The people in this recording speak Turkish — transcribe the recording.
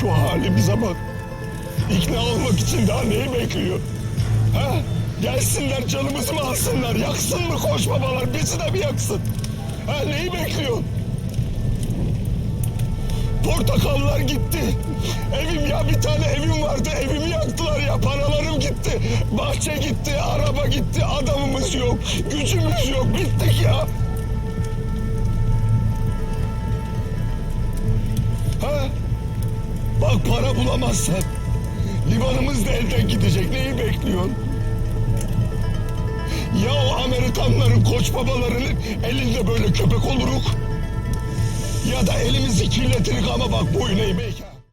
Şu halimize bak. İkna olmak için daha neyi bekliyor? Ha? Gelsinler canımızı mı alsınlar? Yaksın mı koç babalar? Bizi de mi yaksın? Ha neyi bekliyor? Portakallar gitti. Evim ya bir tane evim vardı. Evimi yaktılar ya. Paralarım gitti. Bahçe gitti. Araba gitti. Adamımız yok. Gücümüz yok. Bittik ya. Para bulamazsak limanımız da elden gidecek. Neyi bekliyorsun? Ya o Amerikanların koç babalarının elinde böyle köpek oluruk ya da elimizi kirletirik ama bak boyun eğmek.